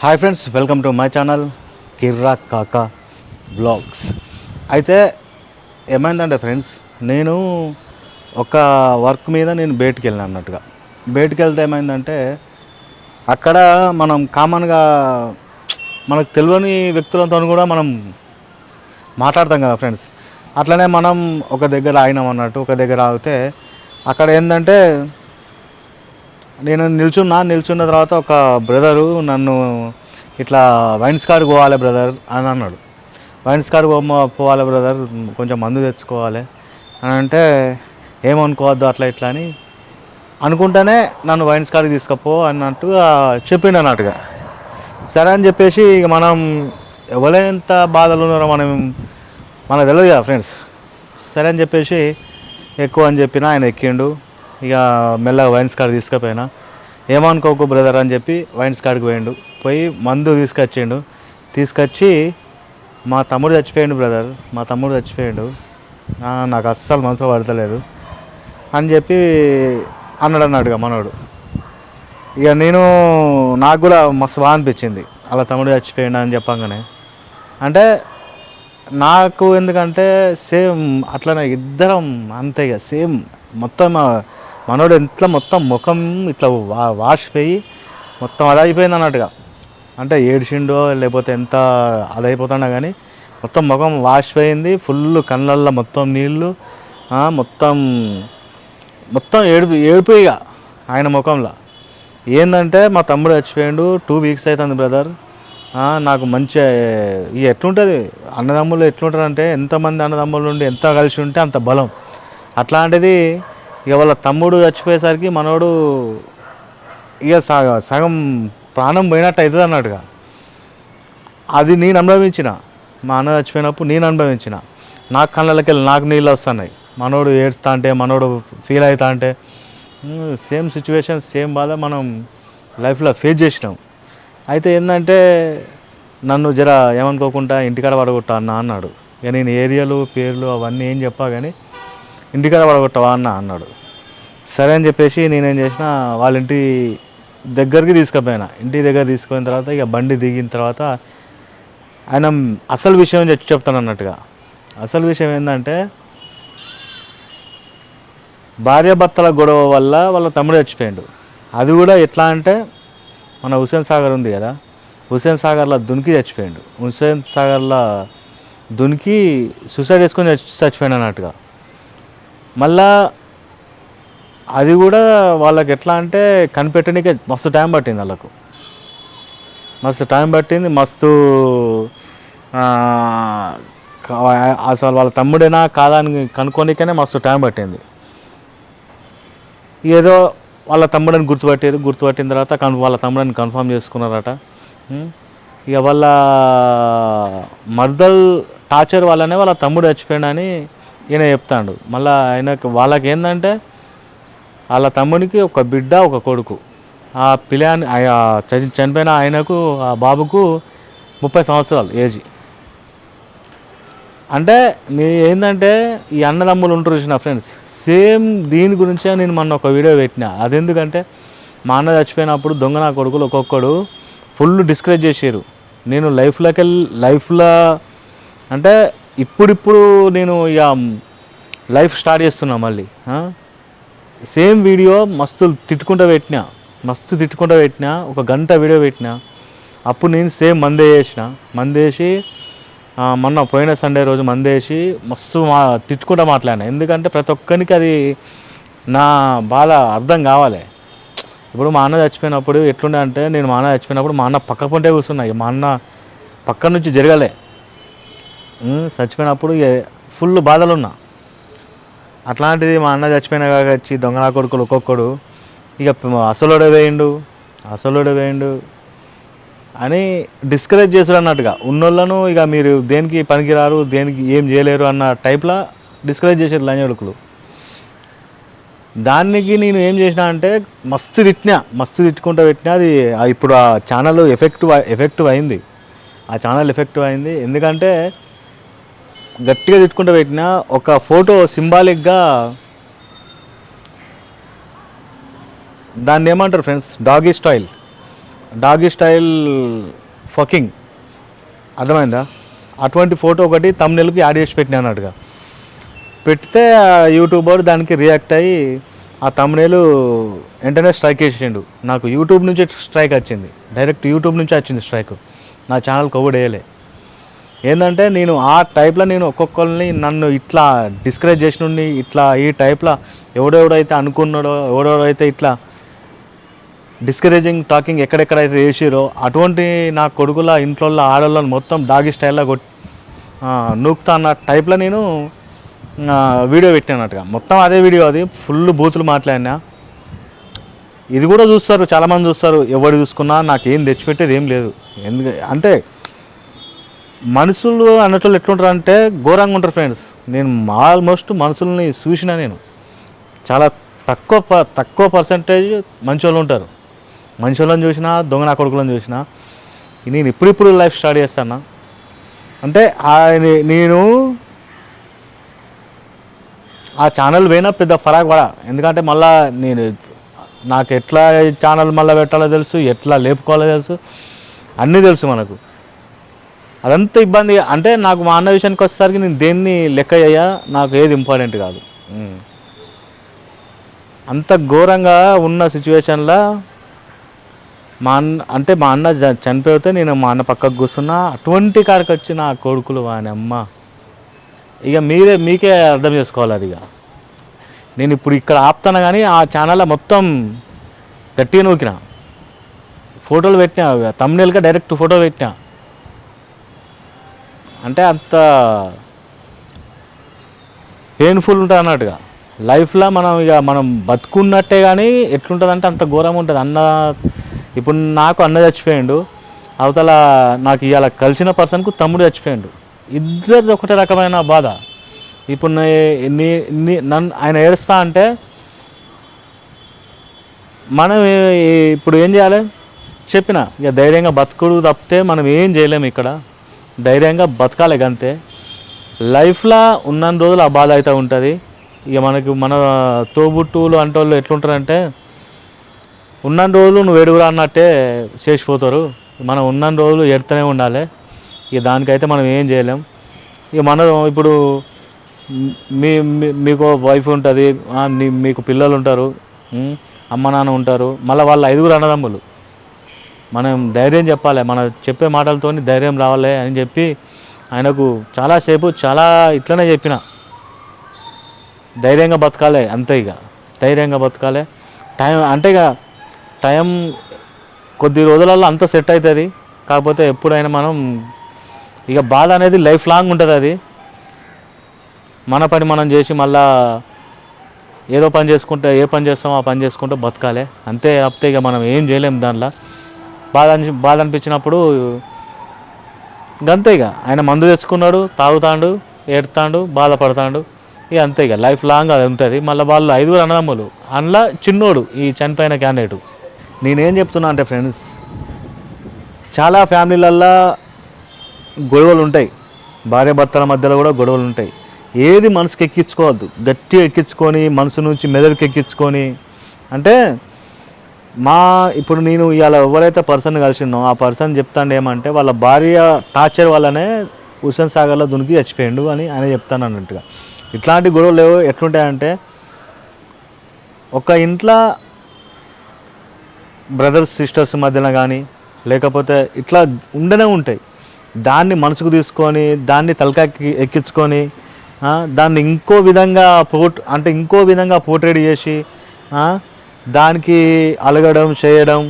Hi friends welcome to my channel Kirra Kaka blogs అయితే ఏమైందంటే friends నేను ఒక వర్క్ మీద నేను బయటికి వెళ్ళాను అన్నట్టుగా. బయటికి వెళ్తే ఏమైందంటే అక్కడ మనం కామన్గా మనకు తెలియని వ్యక్తులతో కూడా మనం మాట్లాడతాం కదా ఫ్రెండ్స్ అట్లనే మనం ఒక దగ్గర ఆగినాం అన్నట్టు ఒక దగ్గర ఆగితే అక్కడ ఏంటంటే నేను నిల్చున్నా నిల్చున్న తర్వాత ఒక బ్రదరు నన్ను ఇట్లా వైన్స్ కార్ పోవాలి బ్రదర్ అని అన్నాడు. వైన్స్ కార్ పోమ- పోవాలి బ్రదర్ కొంచెం మందు తెచ్చుకోవాలి అని అంటే ఏమనుకోవద్దు అట్లా ఇట్లా అని అనుకుంటేనే నన్ను వైన్స్ కార్కి తీసుకపో అన్నట్టుగా చెప్పిండు అన్నట్టుగా. సరే అని చెప్పేసి ఇక మనం ఎవరెంత బాధలు ఉన్నారో మనం మనకు తెలియదు కదా ఫ్రెండ్స్. సరే అని చెప్పేసి ఎక్కువ అని చెప్పిన ఆయన ఎక్కిండు. ఇక మెల్లగా వైన్స్ కార్ తీసుకుపోయినా. ఏమనుకోకు బ్రదర్ అని చెప్పి వైన్స్ కాడికి పోయిండు. పోయి మందు తీసుకొచ్చిండు. తీసుకొచ్చి మా తమ్ముడు చచ్చిపోయాడు బ్రదర్. మా తమ్ముడు చచ్చిపోయాడు. నాకు అస్సలు మనసులో పడతలేదు అని చెప్పి అన్నాడు అన్నాడుగా మనోడు. ఇక నేను నాకు కూడా మస్తు బాగా అనిపించింది. అలా తమ్ముడు చచ్చిపోయాడు అని చెప్పంగానే. అంటే నాకు ఎందుకంటే సేమ్ అట్లనే ఇద్దరం అంతే ఇక. సేమ్ మొత్తం మనోడు ఇంట్లో మొత్తం ముఖం ఇట్లా వా వాష్ పోయి మొత్తం అది అయిపోయింది అన్నట్టుగా. అంటే ఏడిచిండో లేకపోతే ఎంత అదైపోతున్నా కానీ మొత్తం ముఖం వాష్ పోయింది. ఫుల్ కళ్ళల్లో మొత్తం నీళ్ళు మొత్తం మొత్తం ఏడుపు ఏడుపు ఇక ఆయన ముఖంలో. ఏంటంటే మా తమ్ముడు చచ్చిపోయాడు. టూ వీక్స్ అవుతుంది బ్రదర్ నాకు మంచి ఇక ఎట్లుంటుంది? అన్నదమ్ములు ఎట్లుంటారంటే ఎంతమంది అన్నదమ్ములు ఉండి ఎంత కలిసి ఉంటే అంత బలం. అట్లాంటిది ఇక వాళ్ళ తమ్ముడు చచ్చిపోయేసరికి మనోడు ఇక సగ సగం ప్రాణం పోయినట్టు అవుతుంది అన్నట్టుగా అది నేను అనుభవించిన. మా అన్న చచ్చిపోయినప్పుడు నేను అనుభవించిన. నాకు కళ్ళకి వెళ్ళి నాకు నీళ్ళు వస్తున్నాయి. మనోడు ఏడుస్తా అంటే మనోడు ఫీల్ అవుతా అంటే సేమ్ సిచ్యువేషన్ సేమ్ బాధ మనం లైఫ్లో ఫేస్ చేసినాం. అయితే ఏంటంటే నన్ను జర ఏమనుకోకుండా ఇంటికాడ పడగొట్టా అన్న అన్నాడు. ఇక నేను ఏరియాలు పేర్లు అవన్నీ ఏం చెప్పా కానీ ఇంటికాడ పడగొట్టవా అన్న అన్నాడు. సరే అని చెప్పేసి నేనేం చేసిన వాళ్ళ ఇంటి దగ్గరికి తీసుకుపోయినా. ఇంటి దగ్గర తీసుకుపోయిన తర్వాత ఇక బండి దిగిన తర్వాత ఆయన అసలు విషయం చెప్ చెప్తాను అన్నట్టుగా. అసలు విషయం ఏంటంటే భార్యాభర్తల గొడవ వల్ల వాళ్ళ తమ్ముడు చచ్చిపోయాడు. అది కూడా ఎట్లా అంటే మన హుసేన్ సాగర్ ఉంది కదా హుసేన్ సాగర్లో దునికి చచ్చిపోయాడు. హుసేన్ సాగర్లో దునికి సూసైడ్ చేసుకొని చచ్చి చచ్చిపోయాడు అన్నట్టుగా. మళ్ళా అది కూడా వాళ్ళకి ఎట్లా అంటే కనిపెట్టడానికే మస్తు టైం పట్టింది వాళ్ళకు. మస్తు టైం పట్టింది మస్తు అసలు వాళ్ళ తమ్ముడేనా కాదా అని కనుక్కోనికనే మస్తు టైం పట్టింది. ఏదో వాళ్ళ తమ్ముడిని గుర్తుపట్టారు గుర్తుపట్టిన తర్వాత కన్ వాళ్ళ తమ్ముడిని కన్ఫర్మ్ చేసుకున్నారట. ఇక వాళ్ళ మర్దల్ టార్చర్ వల్లనే వాళ్ళ తమ్ముడు చచ్చిపోయాడని ఈయన చెప్తాడు. మళ్ళీ ఆయనకు వాళ్ళకి ఏంటంటే వాళ్ళ తమ్మునికి ఒక బిడ్డ ఒక కొడుకు. ఆ పిల్లని ఆ చనిపోయిన ఆయనకు ఆ బాబుకు ముప్పై సంవత్సరాలు ఏజ్. అంటే నీ ఏంటంటే ఈ అన్నదమ్ములు ఉంటారు చూసిన ఫ్రెండ్స్ సేమ్ దీని గురించే నేను మొన్న ఒక వీడియో పెట్టిన. అదెందుకంటే మా అన్న చచ్చిపోయినప్పుడు దొంగ నా కొడుకులు ఒక్కొక్కడు ఫుల్ డిస్కరేజ్ చేసారు నేను లైఫ్లోకి వెళ్ళి లైఫ్లో అంటే ఇప్పుడిప్పుడు నేను ఇక లైఫ్ స్టార్ట్ చేస్తున్నా మళ్ళీ సేమ్ వీడియో మస్తు తిట్టుకుంటూ పెట్టిన మస్తు తిట్టుకుంటూ పెట్టిన ఒక గంట వీడియో పెట్టిన అప్పుడు నేను సేమ్ మందే చేసిన మందేసి మొన్న పోయిన సండే రోజు మందేసి మస్తు మా తిట్టుకుంటూ మాట్లాడినా. ఎందుకంటే ప్రతి ఒక్కరికి అది నా బాధ అర్థం కావాలి. ఇప్పుడు మా అన్న చచ్చిపోయినప్పుడు ఎట్లుండే అంటే నేను మా అన్న చచ్చిపోయినప్పుడు మా అన్న పక్క పొంటే కూర్చున్నా మా అన్న పక్క నుంచి జరగలే. చచ్చిపోయినప్పుడు ఫుల్ బాధలు ఉన్నా అట్లాంటిది మా అన్న చచ్చిపోయినా వచ్చి దొంగ కొడుకులు ఒక్కొక్కడు. ఇక అసలుడే వేయండు అసలుడే వేయండు అని డిస్కరేజ్ చేసుడు అన్నట్టుగా. ఉన్నోళ్ళను ఇక మీరు దేనికి పనికిరారు దేనికి ఏం చేయలేరు అన్న టైప్లా డిస్కరేజ్ చేసారు లంజడుకులు దానికి నేను ఏం చేసిన అంటే మస్తు తిట్టినా మస్తు తిట్టుకుంటూ పెట్టినా అది ఆ ఇప్పుడు ఆ ఛానల్ ఎఫెక్టివ్ ఎఫెక్టివ్ అయింది. ఆ ఛానల్ ఎఫెక్టివ్ అయింది. ఎందుకంటే గట్టిగా తిట్టుకుంటూ పెట్టిన ఒక ఫోటో సింబాలిక్గా దాన్ని ఏమంటారు friends? Doggy style. Doggy style fucking. అర్థమైందా? అటువంటి ఫోటో ఒకటి తమ్నెల్కి యాడ్ చేసి పెట్టినా అన్నట్టుగా. పెడితే ఆ యూట్యూబర్ దానికి రియాక్ట్ అయ్యి ఆ తమ్నేలు వెంటనే స్ట్రైక్ వేసిండు నాకు యూట్యూబ్ నుంచి స్ట్రైక్ వచ్చింది. డైరెక్ట్ యూట్యూబ్ నుంచి వచ్చింది స్ట్రైక్. నా ఛానల్ కవర్ వేయలే. ఏంటంటే నేను ఆ టైప్లో నేను ఒక్కొక్కరిని నన్ను ఇట్లా డిస్కరేజ్ చేసిన ఇట్లా ఈ టైప్లో ఎవడెవడైతే అనుకున్నాడో ఎవడెవడైతే ఇట్లా డిస్కరేజింగ్ టాకింగ్ ఎక్కడెక్కడైతే చేసిరో అటువంటి నా కొడుకుల ఇంట్లో ఆడవాళ్ళని మొత్తం డాగి స్టైల్లో కొట్ నూక్తా నూకుతా అన్న టైప్లో నేను వీడియో పెట్టినట్టుగా. మొత్తం అదే వీడియో అది ఫుల్ బూతులు మాట్లాడినా. ఇది కూడా చూస్తారు చాలామంది చూస్తారు ఎవరు చూసుకున్నా నాకేం తెచ్చిపెట్టేది ఏం లేదు. ఎందుకు అంటే మనుషులు అన్నట్లు ఎట్లుంటారు అంటే ఘోరంగా ఉంటారు ఫ్రెండ్స్ నేను ఆల్మోస్ట్ మనుషుల్ని చూసిన నేను. చాలా తక్కువ ప- తక్కువ పర్సంటేజ్ మంచి వాళ్ళు ఉంటారు. మంచి వాళ్ళని చూసినా దొంగ నా కొడుకులను చూసినా నేను ఇప్పుడిప్పుడు లైఫ్ స్టార్ట్ చేస్తాను? అంటే నేను ఆ ఛానల్ పోయినా పెద్ద ఫరాక్ పడా. ఎందుకంటే మళ్ళా నేను నాకు ఎట్లా ఛానల్ మళ్ళీ పెట్టాలో తెలుసు ఎట్లా లేపుకోవాలో తెలుసు అన్నీ తెలుసు మనకు. అదంతా ఇబ్బంది. అంటే నాకు మా అన్న విషయానికి వచ్చేసరికి నేను దేన్ని లెక్క అయ్యా నాకు ఏది ఇంపార్టెంట్ కాదు. అంత ఘోరంగా ఉన్న సిచ్యువేషన్లో మా అన్న అంటే మా అన్న చనిపోతే నేను మా అన్న పక్కకు కూర్చున్నా అటువంటి కాడికి వచ్చిన ఆ కొడుకులు వాని అమ్మ. ఇక మీరే మీకే అర్థం చేసుకోవాలి అది ఇక. నేను ఇప్పుడు ఇక్కడ ఆపుతాను కానీ ఆ ఛానల్లో మొత్తం గట్టిగా నూకిన. ఫోటోలు పెట్టినా తమ్నేల్గా డైరెక్ట్ ఫోటో పెట్టినా. అంటే అంత పెయిన్ఫుల్ ఉంటుంది అన్నట్టుగా. లైఫ్లో మనం ఇక మనం బతుకున్నట్టే కానీ ఎట్లుంటుంది అంటే అంత ఘోరం ఉంటుంది. అన్న ఇప్పుడు నాకు అన్న చచ్చిపోయిండు. అవతల నాకు ఇవాళ కలిసిన పర్సన్కు తమ్ముడు చచ్చిపోయిండు. ఇద్దరిది ఒకటే రకమైన బాధ. ఇప్పుడు నీ నీ నన్ను ఆయన ఏడుస్తా అంటే మనం ఇప్పుడు ఏం చేయాలి? చెప్పిన ఇక ధైర్యంగా బతుకుడు తప్పితే మనం ఏం చేయలేము ఇక్కడ. ధైర్యంగా బతకాలి అంతే లైఫ్లో ఉన్న రోజులు ఆ బాధ అయితే ఉంటుంది. ఇక మనకు మన తోబుట్టువులు అంటోళ్ళు ఎట్లుంటారంటే ఉన్న రోజులు నువ్వు ఎడుగురా అన్నట్టే చేసిపోతారు. మనం ఉన్న రోజులు ఎడుతూనే ఉండాలి. ఇక దానికైతే మనం ఏం చేయలేం. ఇక మనం ఇప్పుడు మీ మీకు వైఫ్ ఉంటుంది. మీకు పిల్లలు ఉంటారు. అమ్మ నాన్న ఉంటారు. మళ్ళీ వాళ్ళ ఐదుగురు అన్నదమ్ములు. మనం ధైర్యం చెప్పాలి. మన చెప్పే మాటలతో ధైర్యం రావాలి అని చెప్పి ఆయనకు చాలాసేపు చాలా ఇట్లనే చెప్పిన. ధైర్యంగా బతకాలి అంతే ఇక. ధైర్యంగా బతకాలి. టైం అంటే ఇక టైం కొద్ది రోజులలో అంత సెట్ అవుతుంది కాకపోతే ఎప్పుడైనా మనం ఇక బాధ అనేది లైఫ్ లాంగ్ ఉంటుంది అది. మన పని మనం చేసి మళ్ళా ఏదో పని చేసుకుంటే ఏ పని చేస్తామో ఆ పని చేసుకుంటే బతకాలి. అంతే తప్పితే ఇక మనం ఏం చేయలేము దాంట్లో. బాధ అని బాధ అనిపించినప్పుడు అంతే ఇక. ఆయన మందు తెచ్చుకున్నాడు తాగుతాడు ఏడుతాడు బాధపడతాడు. ఇక అంతే ఇక. లైఫ్ లాంగ్ అది ఉంటుంది. మళ్ళీ వాళ్ళు ఐదుగురు అన్నదమ్ములు. అందులో చిన్నోడు ఈ చనిపోయిన క్యాండిడేట్. నేనేం చెప్తున్నా అంటే ఫ్రెండ్స్ చాలా ఫ్యామిలీలల్లో గొడవలు ఉంటాయి. భార్యభర్తల మధ్యలో కూడా గొడవలు ఉంటాయి. ఏది మనసుకి ఎక్కించుకోవద్దు. గట్టిగా ఎక్కించుకొని మనసు నుంచి మెదడుకి ఎక్కించుకొని. అంటే మా ఇప్పుడు నేను ఇవాళ ఎవరైతే పర్సన్ కలిసినో ఆ పర్సన్ చెప్తాను ఏమంటే వాళ్ళ భార్య టార్చర్ వల్లనే హుసేన్ సాగర్లో దునికి చచ్చిపోయిండు అని ఆయన చెప్తాను అన్నట్టుగా. ఇట్లాంటి గొడవలు లేవు. ఎట్లుంటాయంటే ఒక ఇంట్లో బ్రదర్స్ సిస్టర్స్ మధ్యన కానీ లేకపోతే ఇట్లా ఉండనే ఉంటాయి. దాన్ని మనసుకు తీసుకొని దాన్ని తలకాకి ఎక్కించుకొని దాన్ని ఇంకో విధంగా పోట్ అంటే ఇంకో విధంగా పోర్ట్రేట్ చేసి దానికి అలగడం చేయడం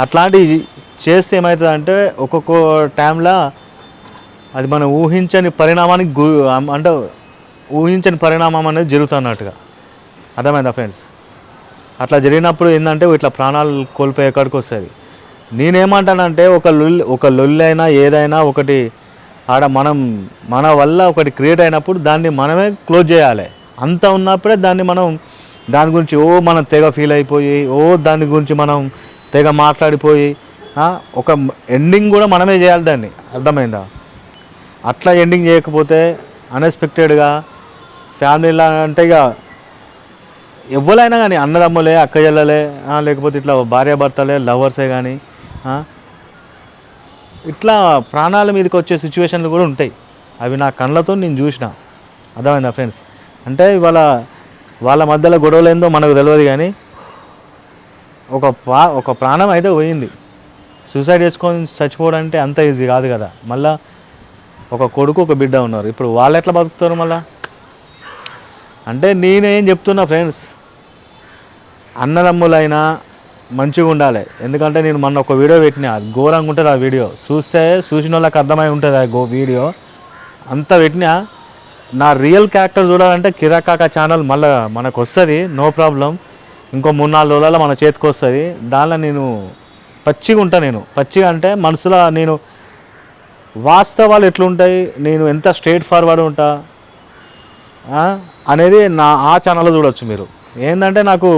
అట్లాంటివి చేస్తే ఏమవుతుందంటే ఒక్కొక్క టైంలో అది మనం ఊహించని పరిణామానికి గు అంటే ఊహించని పరిణామం అనేది జరుగుతున్నట్టుగా. అర్థమైందా ఫ్రెండ్స్? అట్లా జరిగినప్పుడు ఏంటంటే ఇట్లా ప్రాణాలు కోల్పోయే కాడికి వస్తుంది నేనేమంటానంటే ఒక లొల్లి ఒక లొల్లి అయినా ఏదైనా ఒకటి ఆడ మనం మన వల్ల ఒకటి క్రియేట్ అయినప్పుడు దాన్ని మనమే క్లోజ్ చేయాలి. అంత ఉన్నప్పుడే దాన్ని మనం దాని గురించి ఓ మనం తెగ ఫీల్ అయిపోయి ఓ దాని గురించి మనం తెగ మాట్లాడిపోయి ఒక ఎండింగ్ కూడా మనమే చేయాలి దాన్ని. అర్థమైందా? అట్లా ఎండింగ్ చేయకపోతే అన్ఎక్స్పెక్టెడ్గా ఫ్యామిలీలా అంటే ఇక ఎవరైనా కానీ అన్నదమ్ములే అక్క చెల్లలే లేకపోతే ఇట్లా భార్యాభర్తలే లవర్సే కానీ ఇట్లా ప్రాణాల మీదకి వచ్చే సిచ్యువేషన్లు కూడా ఉంటాయి. అవి నా కళ్ళతో నేను చూసిన. అర్థమైందా ఫ్రెండ్స్ అంటే ఇవాళ వాళ్ళ మధ్యలో గొడవలు ఏందో మనకు తెలియదు కానీ ఒక పా ఒక ప్రాణం అయితే పోయింది. సూసైడ్ చేసుకొని చచ్చిపోవడం అంటే అంత ఈజీ కాదు కదా. మళ్ళా ఒక కొడుకు ఒక బిడ్డ ఉన్నారు. ఇప్పుడు వాళ్ళు ఎట్లా బతుకుతారు మళ్ళా? అంటే నేనేం చెప్తున్నా ఫ్రెండ్స్ అన్నదమ్ములైనా మంచిగా ఉండాలి. ఎందుకంటే నేను మొన్న ఒక వీడియో పెట్టిన. ఘోరంగా ఉంటుంది ఆ వీడియో చూస్తే చూసిన వాళ్ళకి అర్థమై ఉంటుంది ఆ గో వీడియో అంత పెట్టినా నా రియల్ క్యారెక్టర్ చూడాలంటే కిరాకాక ఛానల్ మళ్ళీ మనకు వస్తుంది నో ప్రాబ్లం ఇంకో మూడు నాలుగు రోజులలో మన చేతికి వస్తుంది దానిలో నేను పచ్చిగా ఉంటా నేను. పచ్చిగా అంటే మనసులో నేను వాస్తవాలు ఎట్లుంటాయి నేను ఎంత స్ట్రేట్ ఫార్వర్డ్ ఉంటా అనేది నా ఆ ఛానల్లో చూడొచ్చు మీరు. ఏంటంటే నాకు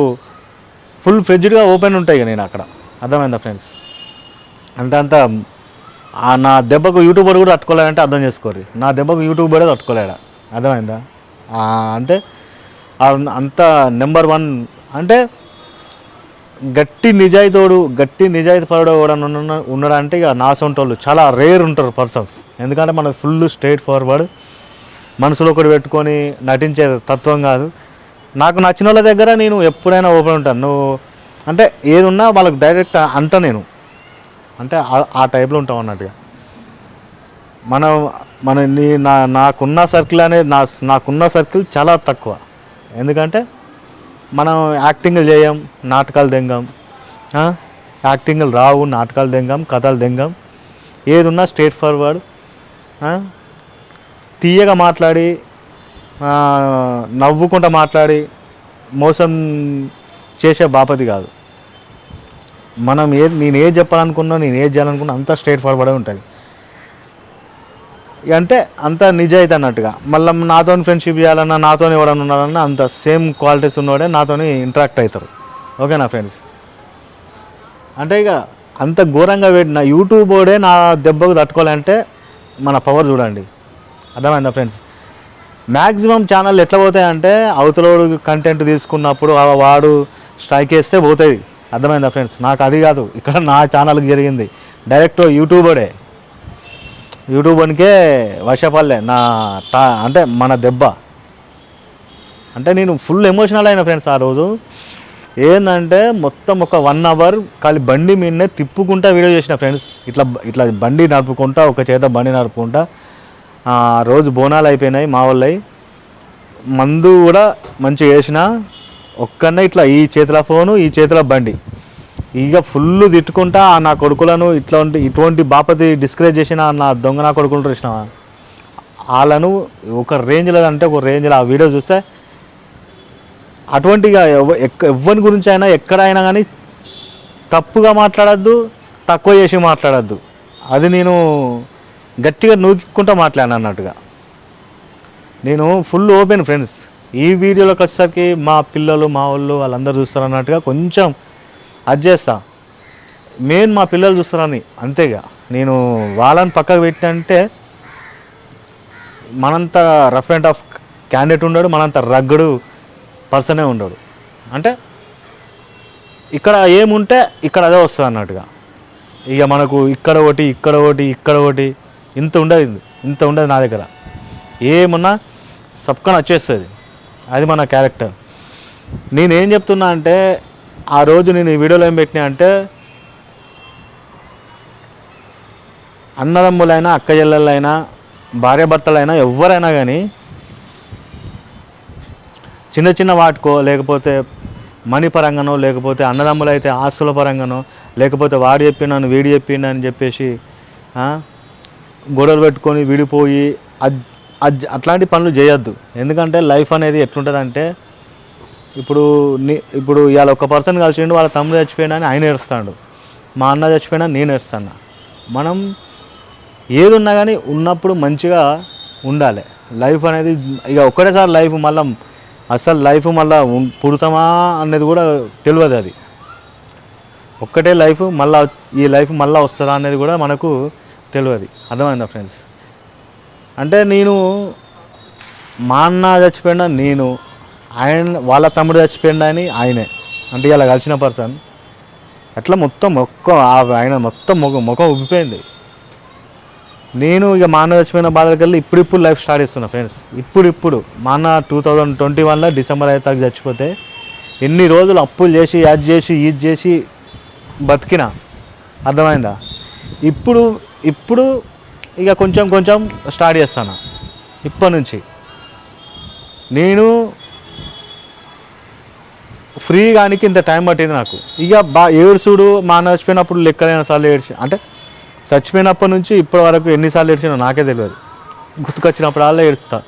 ఫుల్ ఫ్రిడ్జ్డ్గా ఓపెన్ ఉంటాయి ఇక నేను అక్కడ. అర్థమైందా ఫ్రెండ్స్ అంటే అంత నా దెబ్బకు యూట్యూబర్ కూడా తట్టుకోలేడంటే అర్థం చేసుకోరు నా దెబ్బకు యూట్యూబరే తట్టుకోలేడా? అర్థమైందా? అంటే అంత నెంబర్ వన్ అంటే గట్టి నిజాయితోడు గట్టి నిజాయితీ పరుడు కూడా ఉన్నాడంటే ఇక నా సొంటోళ్ళు చాలా రేర్ ఉంటారు పర్సన్స్. ఎందుకంటే మనకు ఫుల్ స్ట్రైట్ ఫార్వర్డ్. మనసులో ఒకటి పెట్టుకొని నటించే తత్వం కాదు. నాకు నచ్చిన వాళ్ళ దగ్గర నేను ఎప్పుడైనా ఓపెన్ ఉంటాను. నువ్వు అంటే ఏది ఉన్నా వాళ్ళకి డైరెక్ట్ అంట నేను. అంటే ఆ- ఆ టైప్లో ఉంటాం అన్నట్టుగా. మనం మన నీ నా నాకున్న సర్కిల్ అనేది నా నాకున్న సర్కిల్ చాలా తక్కువ. ఎందుకంటే మనం యాక్టింగ్లు చేయం నాటకాలు దెంగం యాక్టింగ్లు రావు నాటకాలు దెంగం కథలు దెంగం ఏది ఉన్నా స్ట్రేట్ ఫార్వర్డ్ తీయగా మాట్లాడి ఆ, నవ్వుకుంటా మాట్లాడి మోసం చేసే బాపతి కాదు. మనం ఏ నేను ఏది చెప్పాలనుకున్నా నేను ఏది చేయాలనుకున్నా అంతా స్ట్రేట్ ఫార్వర్డే ఉంటుంది. అంటే అంత నిజాయితీ అన్నట్టుగా. మళ్ళీ నాతో ఫ్రెండ్షిప్ చేయాలన్నా నాతో ఎవడన్నా ఉండాలన్నా అంత సేమ్ క్వాలిటీస్ ఉన్నవాడే నాతో ఇంటరాక్ట్ అవుతారు ఓకేనా ఫ్రెండ్స్ అంటే ఇక అంత ఘోరంగా పెట్టిన యూట్యూబ్ వాడే నా దెబ్బకు తట్టుకోవాలంటే మన పవర్ చూడండి. అర్థమైందా ఫ్రెండ్స్ మ్యాక్సిమం ఛానల్ ఎట్లా పోతాయంటే అవతలోడు కంటెంట్ తీసుకున్నప్పుడు వాడు స్ట్రైక్ వేస్తే పోతుంది అర్థమైందా ఫ్రెండ్స్ నాకు అది కాదు. ఇక్కడ నా ఛానల్కి జరిగింది. డైరెక్ట్ యూట్యూబ్ అనికే వర్షపల్లె నా టా అంటే మన దెబ్బ. అంటే నేను ఫుల్ ఎమోషనల్ అయిన ఫ్రెండ్స్ ఆ రోజు. ఏంటంటే మొత్తం ఒక వన్ అవర్ ఖాళీ బండి మీదనే తిప్పుకుంటా వీడియో చేసిన ఫ్రెండ్స్. ఇట్లా ఇట్లా బండి నడుపుకుంటా ఒక చేత బండి నడుపుకుంటా. ఆ రోజు బోనాలు అయిపోయినాయి మా వాళ్ళవి మందు కూడా మంచిగా వేసిన. ఒక్కనే ఇట్లా ఈ చేతిలో ఫోను ఈ చేతిలో బండి. ఇక ఫుల్ తిట్టుకుంటా ఆ నా కొడుకులను ఇట్లాంటి ఇటువంటి బాపతి డిస్కరేజ్ చేసిన నా దొంగ నా కొడుకులు చూసిన వాళ్ళను ఒక రేంజ్లో అంటే ఒక రేంజ్లో ఆ వీడియో చూస్తే అటువంటిగా ఎవ- ఎవ్వరి గురించి అయినా ఎక్కడైనా కానీ తప్పుగా మాట్లాడద్దు తక్కువ చేసి మాట్లాడద్దు. అది నేను గట్టిగా నూకుంటూ మాట్లాడాను అన్నట్టుగా. నేను ఫుల్ ఓపెన్ ఫ్రెండ్స్. ఈ వీడియోలోకి వచ్చేసరికి మా పిల్లలు మా వాళ్ళు వాళ్ళందరూ చూస్తారు అన్నట్టుగా కొంచెం అది చేస్తా. మెయిన్ మా పిల్లలు చూస్తారని అంతేగా. నేను వాళ్ళని పక్కకు పెట్టంటే మనంత రఫ్ అండ్ టఫ్ క్యాండిడేట్ ఉండడు మనంత రగ్గడు పర్సనే ఉండడు. అంటే ఇక్కడ ఏముంటే ఇక్కడ అదే వస్తుంది అన్నట్టుగా. ఇక మనకు ఇక్కడ ఒకటి ఇక్కడ ఒకటి ఇక్కడ ఒకటి ఇంత ఉండదు ఇంత ఉండదు నా దగ్గర. ఏమున్నా సబ్కన్ వచ్చేస్తుంది. అది మన క్యారెక్టర్. నేనేం చెప్తున్నా అంటే ఆ రోజు నేను ఈ వీడియోలో ఏం పెట్టినా అంటే అన్నదమ్ములైనా అక్క చెల్లెళ్ళైనా భార్యాభర్తలైనా ఎవరైనా కానీ చిన్న చిన్న వాటికో లేకపోతే మనీ పరంగానో లేకపోతే అన్నదమ్ములైతే ఆస్తుల పరంగానో లేకపోతే వాడు చెప్పినాను వీడు చెప్పిండు అని చెప్పేసి గొడవలు పెట్టుకొని విడిపోయి అట్లాంటి పనులు చేయొద్దు. ఎందుకంటే లైఫ్ అనేది ఎట్లుంటుందంటే ఇప్పుడు నీ ఇప్పుడు ఇవాళ ఒక పర్సన్ కలిసిండు వాళ్ళ తమ్ముడు చచ్చిపోయినా అని ఆయన ఏడుస్తాడు. మా అన్న చచ్చిపోయినా నేను ఏడుస్తాను మనం ఏది ఉన్నా కానీ ఉన్నప్పుడు మంచిగా ఉండాలి. లైఫ్ అనేది ఇక ఒక్కటేసారి లైఫ్ మళ్ళీ అసలు లైఫ్ మళ్ళీ పుడతామా అనేది కూడా తెలియదు అది. ఒక్కటే లైఫ్ మళ్ళా ఈ లైఫ్ మళ్ళీ వస్తుందా అనేది కూడా మనకు తెలియదు అర్థమైందా ఫ్రెండ్స్ అంటే నేను మా అన్న చచ్చిపోయినా నేను ఆయన వాళ్ళ తమ్ముడు చచ్చిపోయిండు అని ఆయనే. అంటే ఇలా కలిసిన పర్సన్. అట్లా మొత్తం మొక్క ఆయన మొత్తం ముఖం ముఖం ఉబ్బిపోయింది. నేను ఇక మా అన్న చచ్చిపోయిన బాధలకెళ్ళి ఇప్పుడు ఇప్పుడు లైఫ్ స్టార్ట్ చేస్తున్నా ఫ్రెండ్స్. ఇప్పుడు ఇప్పుడు మా అన్న టూ థౌజండ్ ట్వంటీ వన్లో డిసెంబర్ ఐదు తారీఖు చచ్చిపోతే ఎన్ని రోజులు అప్పులు చేసి అది చేసి ఇది చేసి బతికిన? అర్థమైందా? ఇప్పుడు ఇప్పుడు ఇక కొంచెం కొంచెం స్టార్ట్ చేస్తాను? ఇప్పటి నుంచి. నేను ఫ్రీ గానికి ఇంత టైం పట్టింది నాకు. ఇక బా ఏడుచుడు మా నచ్చిపోయినప్పుడు చచ్చిపోయినప్పుడు లెక్కలైన సార్లు ఏడ్చి అంటే చచ్చిపోయినప్పటి నుంచి ఇప్పటి వరకు ఎన్నిసార్లు ఏడ్చినా నాకే తెలియదు. గుర్తుకొచ్చినప్పుడల్లా ఏడుస్తా.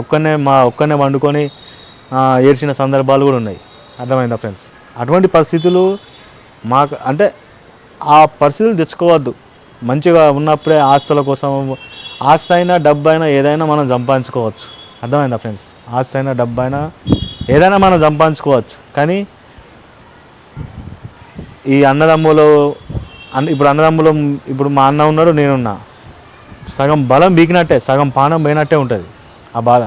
ఒక్కనే మా ఒక్కనే వండుకొని ఏడ్చిన సందర్భాలు కూడా ఉన్నాయి. అర్థమైందా ఫ్రెండ్స్? అటువంటి పరిస్థితులు మాకు అంటే ఆ పరిస్థితులు తెచ్చుకోవద్దు. మంచిగా ఉన్నప్పుడే ఆస్తుల కోసం ఆస్తి అయినా డబ్బు అయినా ఏదైనా మనం సంపాదించుకోవచ్చు. అర్థమైందా ఫ్రెండ్స్? ఆస్తి అయినా డబ్బు అయినా ఏదైనా మనం సంపాదించుకోవచ్చు. కానీ ఈ అన్నదమ్ములు అన్ ఇప్పుడు అన్నదమ్ములు ఇప్పుడు మా అన్న ఉన్నాడు నేనున్నా. సగం బలం బీకినట్టే సగం పానం పోయినట్టే ఉంటుంది ఆ బాధ.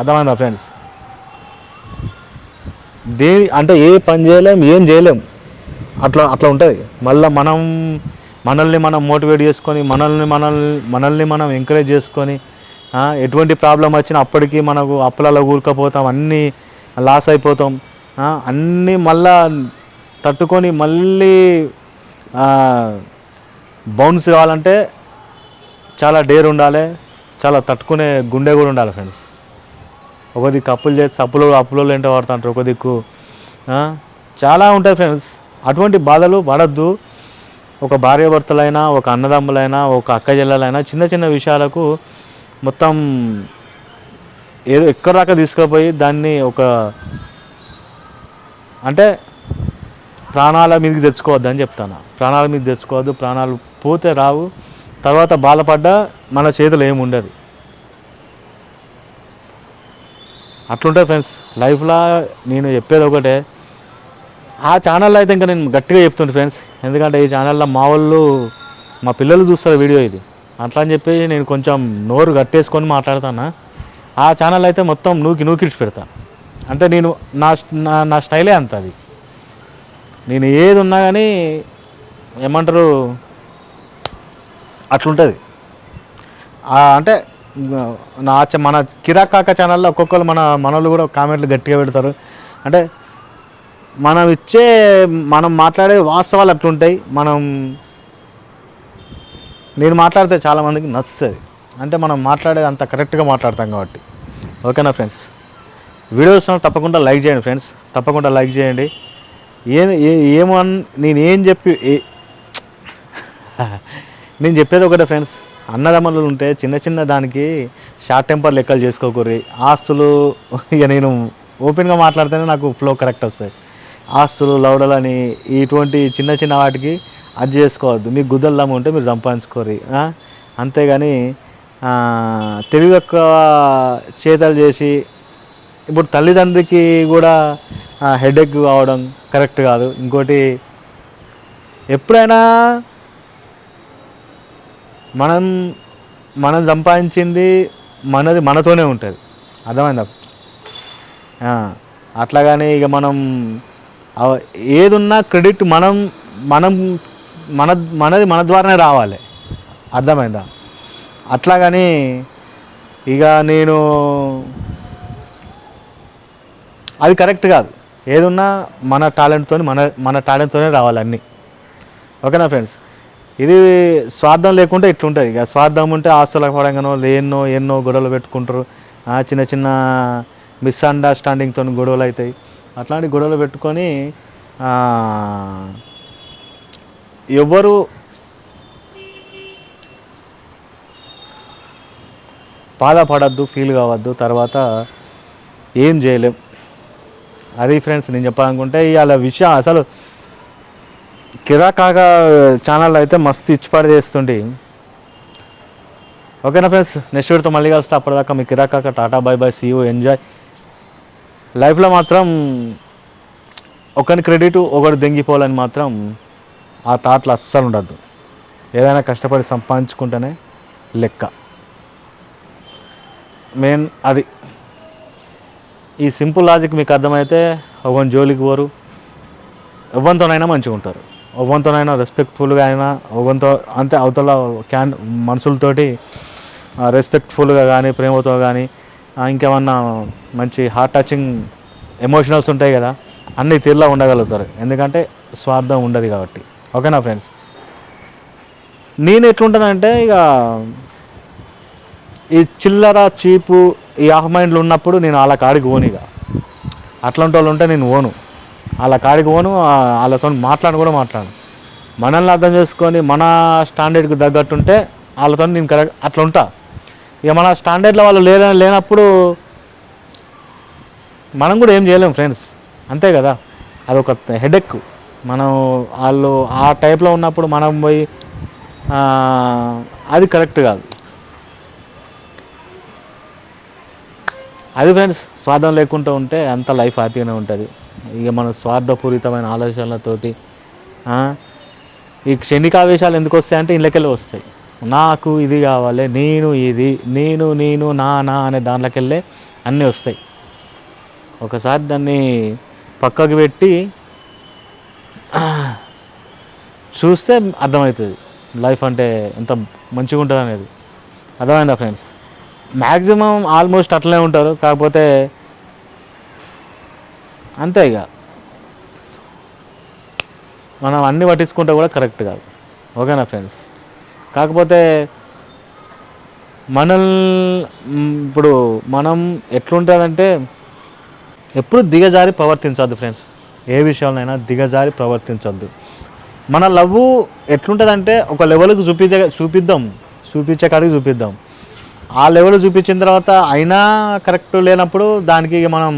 అర్థమైందా ఫ్రెండ్స్? దేని అంటే ఏ పని చేయలేం ఏం చేయలేం. అట్లా అట్లా ఉంటుంది. మళ్ళీ మనం మనల్ని మనం మోటివేట్ చేసుకొని మనల్ని మనల్ని మనల్ని మనం ఎంకరేజ్ చేసుకొని ఎటువంటి ప్రాబ్లం వచ్చినా అప్పటికి మనకు అప్పులలో కూరుకపోతాం అన్నీ లాస్ అయిపోతాం. అన్నీ మళ్ళా తట్టుకొని మళ్ళీ బౌన్స్ కావాలంటే చాలా డేర్ ఉండాలి చాలా తట్టుకునే గుండె కూడా ఉండాలి ఫ్రెండ్స్. ఒక దిక్కు అప్పులు చేసి అప్పులు అప్పులో ఏంటో పడుతుంటారు ఒక దిక్కు. చాలా ఉంటాయి ఫ్రెండ్స్. అటువంటి బాధలు పడద్దు. ఒక భార్యాభర్తలైనా ఒక అన్నదమ్ములైనా ఒక అక్క చెల్లెలైనా చిన్న చిన్న విషయాలకు మొత్తం ఏదో ఎక్కడ దాకా తీసుకుపోయి దాన్ని ఒక అంటే ప్రాణాల మీదకి తెచ్చుకోవద్దు అని చెప్తాను. ప్రాణాల మీద తెచ్చుకోవద్దు ప్రాణాలు పోతే రావు తర్వాత బాధపడ్డా మన చేతిలో ఏమి ఉండదు. ఫ్రెండ్స్ లైఫ్లో నేను చెప్పేది ఒకటే ఆ ఛానల్లో అయితే ఇంకా నేను గట్టిగా చెప్తుంటే ఫ్రెండ్స్ ఎందుకంటే ఈ ఛానల్లో మా వాళ్ళు మా పిల్లలు చూస్తారు వీడియో ఇది. అట్లా అని చెప్పి నేను కొంచెం నోరు గట్టేసుకొని మాట్లాడతాను ఆ ఛానల్ అయితే మొత్తం నూకి నూకిడిచి పెడతా. అంటే నేను నా నా నా స్టైలే అంత అది. నేను ఏది ఉన్నా కానీ ఏమంటారు అట్లుంటుంది. అంటే నా మన మన కిరాకాక ఛానల్లో ఒక్కొక్కరు మన మనోళ్ళు కూడా కామెంట్లు గట్టిగా పెడతారు. అంటే మనం ఇచ్చే మనం మాట్లాడే వాస్తవాలు అట్లుంటాయి. మనం నేను మాట్లాడితే చాలామందికి నచ్చుతుంది. అంటే మనం మాట్లాడేది అంత కరెక్ట్గా మాట్లాడతాం కాబట్టి. ఓకేనా ఫ్రెండ్స్? వీడియోస్ తప్పకుండా లైక్ చేయండి ఫ్రెండ్స్. తప్పకుండా లైక్ చేయండి. ఏ ఏ- ఏమో అన్- నేను ఏం చెప్పి ఏ- నేను చెప్పేది ఒకటే ఫ్రెండ్స్. అన్నదమ్ములు ఉంటే చిన్న చిన్న దానికి షార్ట్ టెంపర్ లెక్కలు చేసుకోకూరి. ఆస్తులు ఇక నేను ఓపెన్గా మాట్లాడితేనే నాకు ఫ్లో కరెక్ట్ వస్తాయి. ఆస్తులు లౌడలని ఇటువంటి చిన్న చిన్న వాటికి అది చేసుకోవద్దు. మీకు గుద్దలు దమ్ము ఉంటే మీరు సంపాదించుకోరి అంతేగాని తెలివి ఎక్కువ చేతలు చేసి ఇప్పుడు తల్లిదండ్రికి కూడా హెడేక్ కావడం కరెక్ట్ కాదు. ఇంకోటి ఎప్పుడైనా మనం మనం సంపాదించింది మనది మనతోనే ఉంటుంది. అర్థమైందా? అట్లా కానీ ఇక మనం ఏదున్నా క్రెడిట్ మనం మనం మన మనది మన ద్వారానే రావాలి. అర్థమైందా? అట్లాగని ఇక నేను అది కరెక్ట్ కాదు. ఏదున్నా మన టాలెంట్తో మన మన టాలెంట్తోనే రావాలి అన్నీ. ఓకేనా ఫ్రెండ్స్? ఇది స్వార్థం లేకుంటే ఇట్లుంటుంది. ఇక స్వార్థం ఉంటే ఆస్తుల పరంగానో లేనో ఎన్నో గొడవలు పెట్టుకుంటారు. చిన్న చిన్న మిస్అండర్స్టాండింగ్తో గొడవలు అవుతాయి అట్లాంటి గొడవలు పెట్టుకొని ఎవ్వరు బాధపడద్దు ఫీల్ కావద్దు. తర్వాత ఏం చేయలేం. అది ఫ్రెండ్స్ నేను చెప్పాలనుకుంటే ఇవాళ విషయం అసలు కిరాకాగా ఛానల్ అయితే మస్తు ఇచ్చిపాటు చేస్తుండే ఓకేనా ఫ్రెండ్స్ నెక్స్ట్ వీడితో మళ్ళీ కలుస్తా. అప్పటిదాకా మీ కిరాకాక tata bye bye see you enjoy లైఫ్లో మాత్రం ఒకరి క్రెడిట్ ఒకటి దెంగిపోవాలని మాత్రం ఆ థాట్లు అస్సలు ఉండద్దు. ఏదైనా కష్టపడి సంపాదించుకుంటేనే లెక్క. మెయిన్ అది. ఈ సింపుల్ లాజిక్ మీకు అర్థమైతే ఒకని జోలికి పోరు ఎవరితోనైనా మంచిగా ఉంటారు. ఎవరితోనైనా రెస్పెక్ట్ఫుల్గా అయినా ఎవరితో అంతే అవతల క్యాన్ మనుషులతోటి రెస్పెక్ట్ఫుల్గా కానీ ప్రేమతో కానీ ఇంకేమన్నా మంచి హార్ట్ టచింగ్ ఎమోషనల్స్ ఉంటాయి కదా అన్ని తీరులా ఉండగలుగుతారు. ఎందుకంటే స్వార్థం ఉండదు కాబట్టి. ఓకేనా ఫ్రెండ్స్ నేను ఎట్లుంటానంటే ఇక ఈ చిల్లర చీపు ఈ ఆఫ్ మైండ్లు ఉన్నప్పుడు నేను వాళ్ళ కాడికి పోను ఇక. అట్లాంటి వాళ్ళు ఉంటే నేను పోను. వాళ్ళ కాడికి పోను వాళ్ళతో మాట్లాడి కూడా మాట్లాడు మనల్ని అర్థం చేసుకొని మన స్టాండర్డ్కి తగ్గట్టు ఉంటే వాళ్ళతో నేను కరెక్ట్ అట్లా ఉంటా. ఇక మన స్టాండర్డ్లో వాళ్ళు లేన లేనప్పుడు మనం కూడా ఏం చేయలేం ఫ్రెండ్స్. అంతే కదా. అదొక హెడెక్. మనం వాళ్ళు ఆ టైప్లో ఉన్నప్పుడు మనం పోయి అది కరెక్ట్ కాదు. అది ఫ్రెండ్స్ స్వార్థం లేకుండా ఉంటే అంత లైఫ్ హ్యాపీగానే ఉంటుంది. ఇక మన స్వార్థపూరితమైన ఆలోచనలతోటి ఈ క్షణికావేశాలు ఎందుకు వస్తాయంటే ఇళ్ళకెళ్ళి వస్తాయి. నాకు ఇది కావాలి నేను ఇది నేను నేను నా నా అనే దాంట్లోకెళ్ళే అన్నీ వస్తాయి. ఒకసారి దాన్ని పక్కకు పెట్టి చూస్తే అర్థమవుతుంది. లైఫ్ అంటే ఎంత మంచిగా ఉంటుంది అనేది అర్థమైందా ఫ్రెండ్స్ మ్యాక్సిమం ఆల్మోస్ట్ అట్లనే ఉంటారు. కాకపోతే అంతే ఇక. మనం అన్ని పట్టించుకుంటే కూడా కరెక్ట్ కాదు. ఓకేనా ఫ్రెండ్స్? కాకపోతే మనల్ ఇప్పుడు మనం ఎట్లుంటుందంటే ఎప్పుడు దిగజారి ప్రవర్తించవద్దు ఫ్రెండ్స్. ఏ విషయంలోనైనా దిగజారి ప్రవర్తించవద్దు మన లవ్ ఎట్లుంటుందంటే ఒక లెవెల్కి చూపించే చూపిద్దాం. చూపించే కాడికి చూపిద్దాం. ఆ లెవెల్ చూపించిన తర్వాత అయినా కరెక్ట్ లేనప్పుడు దానికి ఇక మనం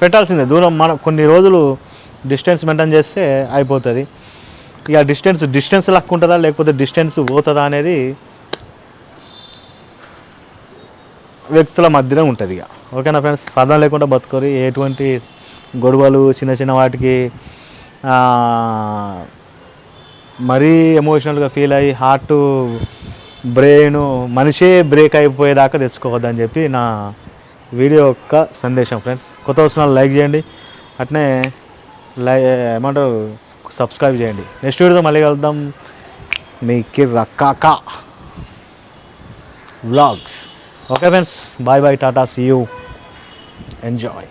పెట్టాల్సిందే. దూరం మనం కొన్ని రోజులు డిస్టెన్స్ మెయింటైన్ చేస్తే అయిపోతుంది. ఇక డిస్టెన్స్ డిస్టెన్స్ లక్కు ఉంటుందా లేకపోతే డిస్టెన్స్ పోతుందా అనేది వ్యక్తుల మధ్యలో ఉంటుంది ఇక. ఓకేనా ఫ్రెండ్స్? సాధన లేకుండా బతుకోరు. ఎటువంటి గొడవలు చిన్న చిన్న వాటికి మరీ ఎమోషనల్గా ఫీల్ అయ్యి హార్ట్ బ్రెయిన్ మనిషే బ్రేక్ అయిపోయేదాకా తెచ్చుకోవద్దని చెప్పి నా వీడియో యొక్క సందేశం ఫ్రెండ్స్. కొత్త వస్తున్న లైక్ చేయండి. అట్నే లై ఏమంటారు సబ్స్క్రైబ్ చేయండి. నెక్స్ట్ వీడియోతో మళ్ళీ కలుద్దాం. మీ రక్కాక vlogs. Okay friends. Bye bye tata see you. Enjoy.